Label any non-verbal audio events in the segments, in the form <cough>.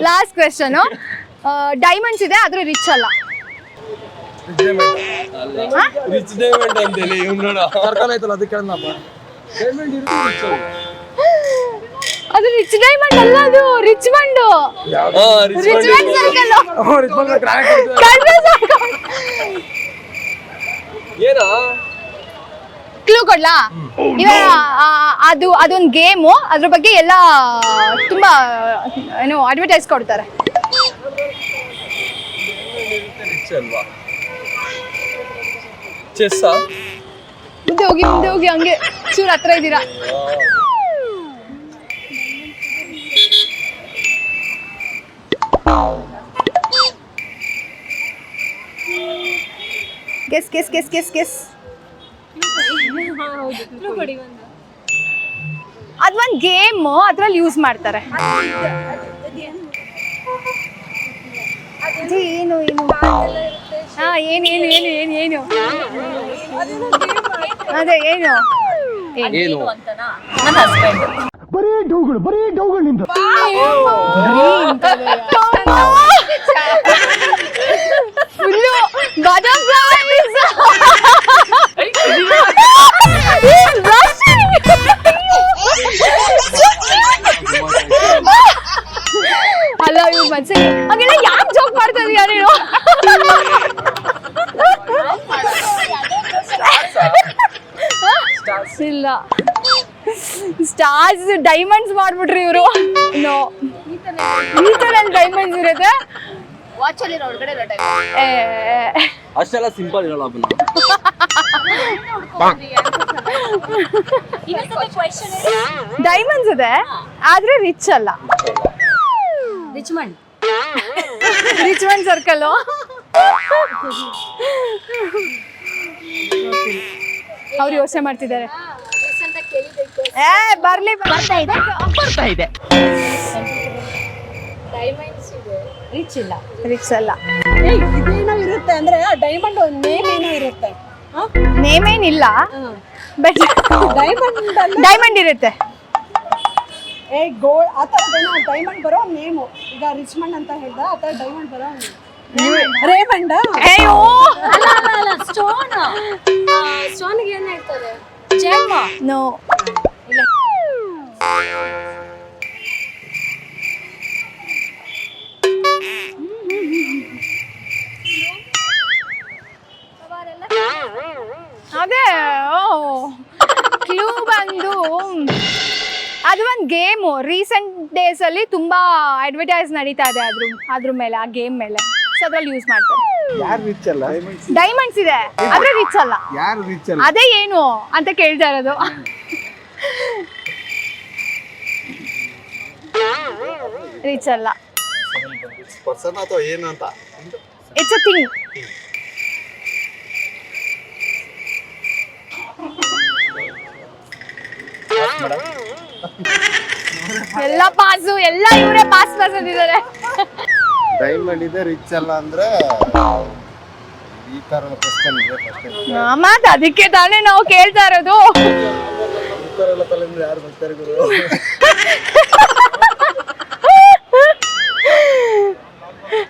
Last question diamonds ಇದೆ ಆದ್ರೆ rich ಅಲ್ಲ. ರಿಚ್ ಡೈಮಂಡ್ ಅಂತೇಳಿ ಇವ್ನು ನೋಡ. ಸರ್ಕಾರ ಆಯ್ತಲ್ಲ ಅದಕ್ಕೆ ಡೈಮಂಡ್ ಇರುತ್ತೆ ಅದು ರಿಚ್ ಡೈಮಂಡ್ ಅಲ್ಲ ಅದು Richmond rich Richmond circle ಏನಾ? ಕ್ಲೂ ಕೊಡ್ಲಾ? ಇವಾಗ ಅದು ಅದೊಂದು ಗೇಮು ಅದ್ರ ಬಗ್ಗೆ ಎಲ್ಲ ತುಂಬಾ ಏನು ಅಡ್ವರ್ಟೈಸ್ ಕೊಡ್ತಾರೆ. ಮುಂದೆ ಹೋಗಿ ಮುಂದೆ ಹೋಗಿ ಹಂಗೆ ಚೂರ್ ಹತ್ರ ಇದ್ದೀರಾ? Guess guess guess guess guess ಅದೊಂದು ಗೇಮ್ ಅದ್ರಲ್ಲಿ ಯೂಸ್ ಮಾಡ್ತಾರೆ. ಅದೇ ಏನು ಏನು? ಹಾ ಏನು ಏನು ಏನು ಏನು ಏನು? ಅದೇ ಏನು? ಏನು? ಫುಲ್ಲು ಇಲ್ಲ. ಸ್ಟಾರ್ಸ್ ಡೈಮಂಡ್ಸ್ ಮಾಡ್ಬಿಟ್ರಿ ಇವರು. ನೋ ಈ ತರ ಡೈಮಂಡ್ಸ್ ಇರುತ್ತೆ ವಾಚಲ್ಲಿ ಒಳಗಡೆ ಏ, ಅಷ್ಟೆಲ್ಲ ಸಿಂಪಲ್ ಇರಲ್ಲ ಅದನ್ನ ಡೈಮಂಡ್ಸ್ ಇದೆ ಆದ್ರೆ ರಿಚ್ ಅಲ್ಲ. ರಿಚ್ಮಂಡ್ ರಿಚ್ ಮಂಡ್ ಸರ್ಕಲ್ ಅವ್ರು ಯೋಚನೆ ಮಾಡ್ತಿದ್ದಾರೆ. ಏ ಬರ್ಲಿ ಬರ್ತಾ ಇದೆ. ರಿಚ್ ಇಲ್ಲ. ರಿಚ್ ಅಲ್ಲ. ಇದೇನೋ ಇರುತ್ತೆ ಅಂದ್ರೆ ಡೈಮಂಡ್ ಒಂದು ನೇಮ್ ಏನೋ ಇರುತ್ತೆ. ನೇಮ್ ಏನಿಲ್ಲ ಬಟ್ ಡೈಮಂಡ್ ಅಲ್ಲಿ? ಡೈಮಂಡ್ ಇರುತ್ತೆ. ಏ ಗೋಲ್ಡ್ ಆ ಥರದ್ದೇನೋ ಡೈಮಂಡ್ ಬರೋ ನೇಮು ಈಗ ರಿಚ್ಮಂಡ್ ಅಂತ ಹೇಳ್ದ ಆ ಥರ ಡೈಮಂಡ್ ಬರೋ ರೇಮಂಡ್ ಅಯ್ಯೋ! ಸ್ಟೋನ್ ಸ್ಟೋನ್ಗೆ ಏನ್ ಹೇಳ್ತಾರೆ? ಜೇಮ ನೋ ಅದೇ ಕ್ಲೂ ಬಂದು. ಅದು ಒಂದು ಗೇಮು ರೀಸೆಂಟ್ ಡೇಸ್ ಅಲ್ಲಿ ತುಂಬಾ ಅಡ್ವರ್ಟೈಸ್ ನಡೀತಾ ಇದೆ ಅದ್ರ ಅದ್ರ ಮೇಲೆ ಆ ಗೇಮ್ ಮೇಲೆ. ಸೊ ಅದ್ರಲ್ಲಿ ಯೂಸ್ ಮಾಡ್ತಾರೆ. ಯಾರು ರಿಚ್ ಅಲ್ಲ? ಡೈಮಂಡ್ಸ್ ಇದೆ. ಆದ್ರೆ ರಿಚ್ ಅಲ್ಲ. ಯಾರು ರಿಚ್ ಅಲ್ಲ? ಅದೇ ಏನು ಅಂತ ಕೇಳ್ತಾ ಇರೋದು. ರಿಚ್ ಅಲ್ಲ ಪರ್ಸನ್ ಅಥವಾ ಏನು ಅಂತ ಇಟ್ಸ್ ಅ ಥಿಂಗ್ ಎಲ್ಲ ಪಾಸು ಎಲ್ಲ ಇವರೇ ಪಾಸ್ ಪಾಸ್ ಅಂದಿದ್ದಾರೆ ಡೈಮಂಡ್ ಇದೆ ರಿಚ್ ಅಲ್ಲ ಅಂದ್ರೆ ಈ ತರ ಕ್ವಶನ್ ಇದೆ ಫಸ್ಟ್ ಮತ್ ಅದಕ್ಕೆ ತಾನೇ ನಾವು ಕೇಳ್ತಾ ಇರೋದು ಈ ತರ ಎಲ್ಲ ತಲೆಯಿಂದ ಯಾರು ಬರ್ತಾರೆ ಗುರು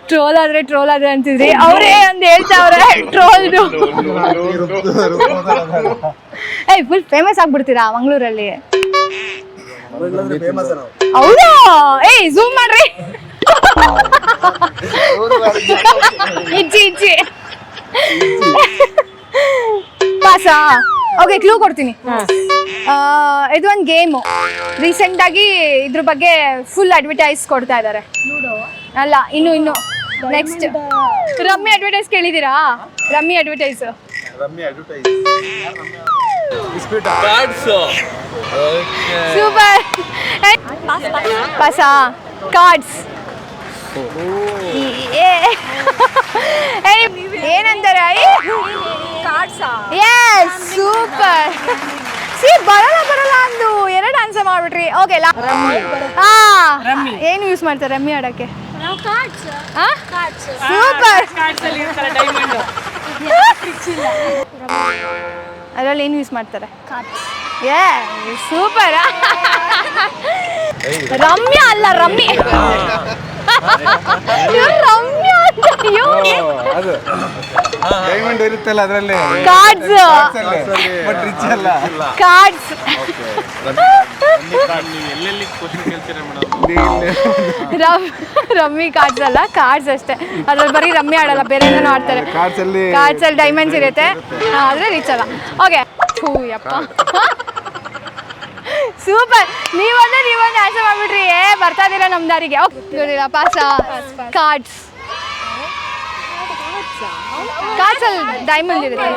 ಟ್ರೋಲ್ ಆದ್ರೆ ಟ್ರೋಲ್ ಆದ್ರೆ ಅಂತಿದ್ರಿ. ಅವರೇ ಒಂದ್ ಹೇಳ್ತಾವ್ರೆ ಟ್ರೋಲ್ <laughs> ಏಯ್ ಫುಲ್ ಫೇಮಸ್ ಆಗ್ಬಿಡ್ತೀರಾ ಮಂಗಳೂರಲ್ಲಿ? ಹೌದಾ? ಏಯ್ ಝೂಮ್ ಮಾಡ್ರಿ. ಇಜ್ಜಿ ಇಜ್ಜಿ. ಪಾಸಾ ಓಕೆ ಕ್ಲೂ ಕೊಡ್ತೀನಿ. ಆ, ಇದು ಒಂದು ಗೇಮು ರೀಸೆಂಟ್ ಆಗಿ ಇದ್ರ ಬಗ್ಗೆ ಫುಲ್ ಅಡ್ವರ್ಟೈಸ್ ಕೊಡ್ತಾ ಇದ್ದಾರೆ ಅಲ್ಲ ಇನ್ನು ಇನ್ನು. ನೆಕ್ಸ್ಟ್ ರಮ್ಮಿ ಅಡ್ವರ್ಟೈಸ್ ಕೇಳಿದ್ದೀರಾ? Rummy advertise rummy advertise cards super ಪಾಸಾ cards ಏನಂತಾರೆ? ಎಸ್ ಸೂಪರ್ ಸಿ ಬರಲ್ಲ ಬರಲ್ಲ ಅಂದು. ಎರಡು ಆನ್ಸರ್ ಮಾಡ್ಬಿಟ್ರಿ. ಓಕೆ ಹಾ ಏನು ಯೂಸ್ ಮಾಡ್ತಾರೆ ರಮ್ಮಿ ಆಡಕ್ಕೆ? ಅದ್ರಲ್ಲಿ ಏನ್ ಯೂಸ್ ಮಾಡ್ತಾರೆ? ಏ ಸೂಪರ್ ರಮ್ಯಾ ಅಲ್ಲ ರಮ್ಮಿ. ಡೈಮಂಡ್ ಇರುತ್ತಲ್ಲ ಅದರಲ್ಲಿ. ಕಾರ್ಡ್ಸ್ ಕಾರ್ಡ್ಸ್ ರಮ್ಮಿ ಕಾರ್ಡ್ಸ್ ಅಲ್ಲ ಕಾರ್ಡ್ಸ್ ಅಷ್ಟೇ. ಅದ್ರಲ್ಲಿ ಬರೀ ರಮ್ಮಿ ಆಡಲ್ಲ ಬೇರೆ ಏನೇನೋ ಆಡ್ತಾರೆ ಕಾರ್ಡ್ಸ್ ಅಲ್ಲಿ ಕಾರ್ಡ್ಸ್ ಅಲ್ಲಿ ಡೈಮಂಡ್ಸ್ ಇರುತ್ತೆ. ಆದರೆ ರೀಚ್ ಅಲ್ಲ. ಓಕೆ ಥೂ ಯಪ್ಪ. ಸೂಪರ್ ನೀವೊಂದು ನೀವೊಂದು ಆಸೆ ಮಾಡ್ಬಿಟ್ರಿ. ಏ ಬರ್ತಾ ಇದೀರ ನಮ್ಮ ದಾರಿಗೆ ನೋಡಿಲ್ಲ ಪಾಸ ಕಾರ್ಡ್ಸ್ ಕಾರ್ಡ್ಸ್ ಅಲ್ಲಿ ಡೈಮಂಡ್ ಇರುತ್ತೆ.